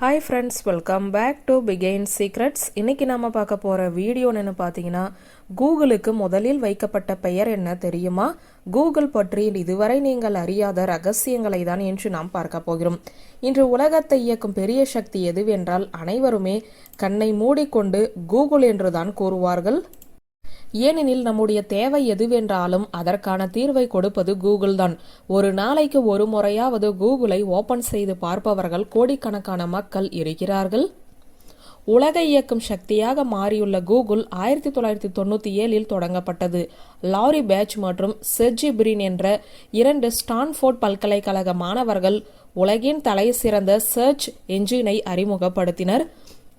Hi friends welcome back to begin secrets இன்னைக்கு நாம பார்க்க போற வீடியோ பார்த்தீங்கன்னா கூகுளுக்கு முதலில் வைக்கப்பட்ட பெயர் என்ன தெரியுமா? கூகுள் பற்றி இதுவரை நீங்கள் அறியாத ரகசியங்களை தான் என்று நாம் பார்க்க போகிறோம். இன்று உலகத்தை இயக்கும் பெரிய சக்தி எதுவென்றால் அனைவருமே கண்ணை மூடிக்கொண்டு கூகுள் என்றுதான் கூறுவார்கள். ஏனெனில் நம்முடைய தேவை எதுவென்றாலும் அதற்கான தீர்வை கொடுப்பது கூகுள் தான். ஒரு நாளைக்கு ஒரு முறையாவது கூகுளை ஓபன் செய்து பார்ப்பவர்கள் கோடிக்கணக்கான மக்கள் இருக்கிறார்கள். உலகை இயக்கும் சக்தியாக மாறியுள்ள கூகுள் ஆயிரத்தி தொள்ளாயிரத்தி தொண்ணூற்றி ஏழில் தொடங்கப்பட்டது. லாரி பேட்ச் மற்றும் செர்ஜி பிரின் என்ற இரண்டு ஸ்டான்ஃபோர்ட் பல்கலைக்கழக மாணவர்கள் உலகின் தலை சிறந்த சர்ச் என்ஜினை அறிமுகப்படுத்தினர்.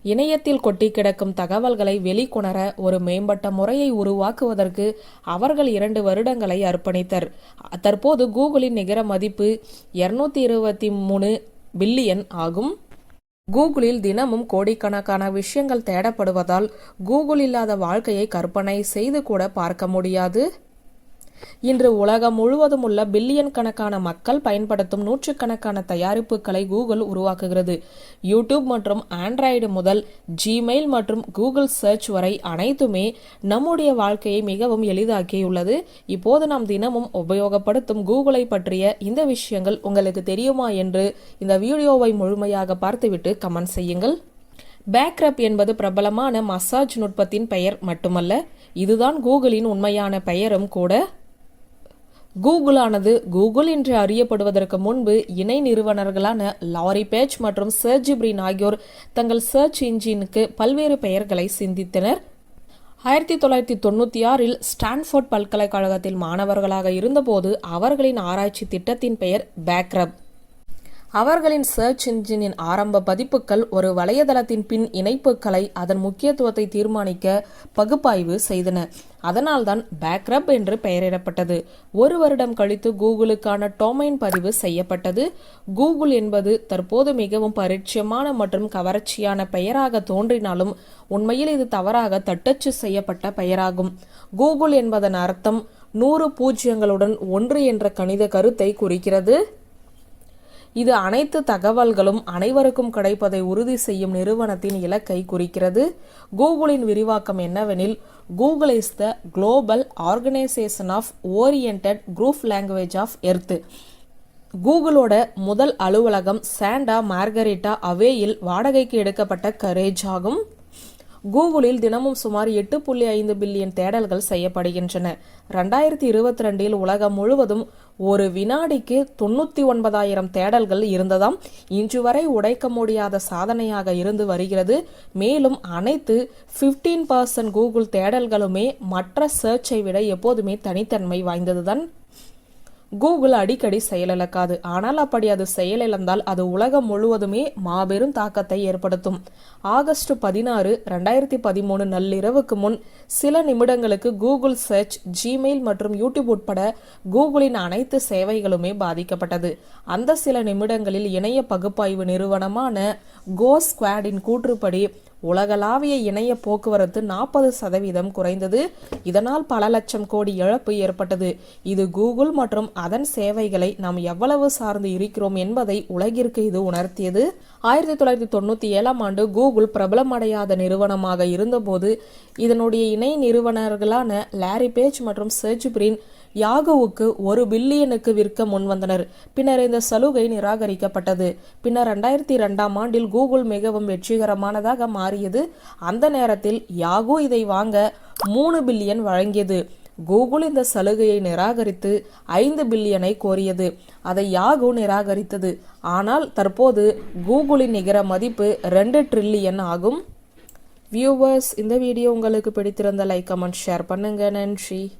இணையத்தில் கொட்டி கிடக்கும் தகவல்களை வெளிக்கொணர ஒரு மேம்பட்ட முறையை உருவாக்குவதற்கு அவர்கள் இரண்டு வருடங்களை அர்ப்பணித்தர். தற்போது கூகுளின் நிகர மதிப்பு இருநூத்தி இருபத்தி மூணு பில்லியன் ஆகும். கூகுளில் தினமும் கோடிக்கணக்கான விஷயங்கள் தேடப்படுவதால் கூகுள் இல்லாத வாழ்க்கையை கற்பனை செய்து கூட பார்க்க முடியாது. இன்று உலகம் முழுவதும் உள்ள பில்லியன் கணக்கான மக்கள் பயன்படுத்தும் நூற்றுக்கணக்கான தயாரிப்புகளை கூகுள் உருவாக்குகிறது. யூடியூப் மற்றும் ஆண்ட்ராய்டு முதல் ஜிமெயில் மற்றும் கூகுள் சர்ச் வரை அனைத்துமே நம்முடைய வாழ்க்கையை மிகவும் எளிதாக்கியுள்ளது. இப்போது நாம் தினமும் உபயோகப்படுத்தும் கூகுளை பற்றிய இந்த விஷயங்கள் உங்களுக்கு தெரியுமா என்று இந்த வீடியோவை முழுமையாக பார்த்துவிட்டு கமெண்ட் செய்யுங்கள். பேக்ரப் என்பது பிரபலமான மசாஜ் நுட்பத்தின் பெயர் மட்டுமல்ல இதுதான் கூகுளின் உண்மையான பெயரும் கூட. கூகுளானது கூகுள் என்று அறியப்படுவதற்கு முன்பு இணை நிறுவனர்களான லாரி பேஜ் மற்றும் சர்ஜிப்ரின் ஆகியோர் தங்கள் சர்ச் இன்ஜினுக்கு பல்வேறு பெயர்களை சிந்தித்தனர். ஆயிரத்தி தொள்ளாயிரத்தி தொண்ணூற்றி ஆறில் ஸ்டான்ஃபோர்ட் பல்கலைக்கழகத்தில் மாணவர்களாக இருந்தபோது அவர்களின் ஆராய்ச்சி திட்டத்தின் பெயர் பேக்ரப். அவர்களின் சர்ச் இன்ஜினின் ஆரம்ப பதிப்புகள் ஒரு வலையதளத்தின் பின் இணைப்புகளை அதன் முக்கியத்துவத்தை தீர்மானிக்க பகுப்பாய்வு செய்தன. அதனால்தான் பேக்ரப் என்று பெயரிடப்பட்டது. ஒரு வருடம் கழித்து கூகுளுக்கான டொமைன் பதிவு செய்யப்பட்டது. கூகுள் என்பது தற்போது மிகவும் பரிச்சயமான மற்றும் கவர்ச்சியான பெயராக தோன்றினாலும் உண்மையில் இது தவறாக தட்டச்சு செய்யப்பட்ட பெயராகும். கூகுள் என்பதன் அர்த்தம் நூறு பூஜ்ஜியங்களுடன் ஒன்று என்ற கணித கருத்தை குறிக்கிறது. இது அனைத்து தகவல்களும் அனைவருக்கும் கிடைப்பதை உறுதி செய்யும் நிறுவனத்தின் இலக்கை குறிக்கிறது. கூகுளின் விரிவாக்கம் என்னவெனில் Google is the global organization of orient group language of earth கூகுளோட முதல் அலுவலகம் சாண்டா மார்கரிட்டா அவேயில் வாடகைக்கு எடுக்கப்பட்ட கரேஜ் ஆகும். கூகுளில் தினமும் சுமார் எட்டு புள்ளி ஐந்து பில்லியன் தேடல்கள் செய்யப்படுகின்றன. ரெண்டாயிரத்தி இருபத்தி ரெண்டில் உலகம் முழுவதும் ஒரு வினாடிக்கு தொண்ணூத்தி ஒன்பதாயிரம் தேடல்கள் இருந்ததாம் இன்று வரை உடைக்க முடியாத சாதனையாக இருந்து வருகிறது. மேலும் அனைத்து பிப்டீன் பர்சன்ட் கூகுள் தேடல்களுமே மற்ற சர்ச்சை விட எப்போதுமே தனித்தன்மை வாய்ந்ததுதான். கூகுள் அடிக்கடி செயலிழக்காது ஆனால் அப்படி அது செயலிழந்தால் அது உலகம் முழுவதுமே மாபெரும் தாக்கத்தை ஏற்படுத்தும். ஆகஸ்ட் பதினாறு ரெண்டாயிரத்தி பதிமூணு நள்ளிரவுக்கு முன் சில நிமிடங்களுக்கு கூகுள் சர்ச் ஜிமெயில் மற்றும் யூடியூப் உட்பட கூகுளின் அனைத்து சேவைகளுமே பாதிக்கப்பட்டது. அந்த சில நிமிடங்களில் இணைய பகுப்பாய்வு நிறுவனமான கோ ஸ்குவாடின் கூற்றுப்படி உலகளாவிய இணைய போக்குவரத்து நாற்பது சதவீதம் குறைந்தது. இதனால் பல லட்சம் கோடி இழப்பு ஏற்பட்டது. இது கூகுள் மற்றும் அதன் சேவைகளை நாம் எவ்வளவு சார்ந்து இருக்கிறோம் என்பதை உலகிற்கு இது உணர்த்தியது. ஆயிரத்தி தொள்ளாயிரத்தி தொண்ணூற்றி ஏழாம் ஆண்டு கூகுள் பிரபலமடையாத நிறுவனமாக இருந்தபோது இதனுடைய இணை நிறுவனர்களான லாரி பேஜ் மற்றும் சர்ச் பிரின் யாகுவுக்கு ஒரு பில்லியனுக்கு விற்க முன்வந்தனர். பின்னர் இந்த சலுகை நிராகரிக்கப்பட்டது. பின்னர் ரெண்டாயிரத்தி இரண்டாம் ஆண்டில் கூகுள் மிகவும் வெற்றிகரமானதாக மாறியது. அந்த நேரத்தில் யாகு இதை வாங்க மூணு பில்லியன் வழங்கியது. கூகுள் இந்த சலுகையை நிராகரித்து ஐந்து பில்லியனை கோரியது. அதை யாகு நிராகரித்தது. ஆனால் தற்போது கூகுளின் நிகர மதிப்பு ரெண்டு ட்ரில்லியன் ஆகும். வியூவர்ஸ் இந்த வீடியோ உங்களுக்கு பிடித்திருந்த லைக் கமெண்ட் ஷேர் பண்ணுங்க. நன்றி.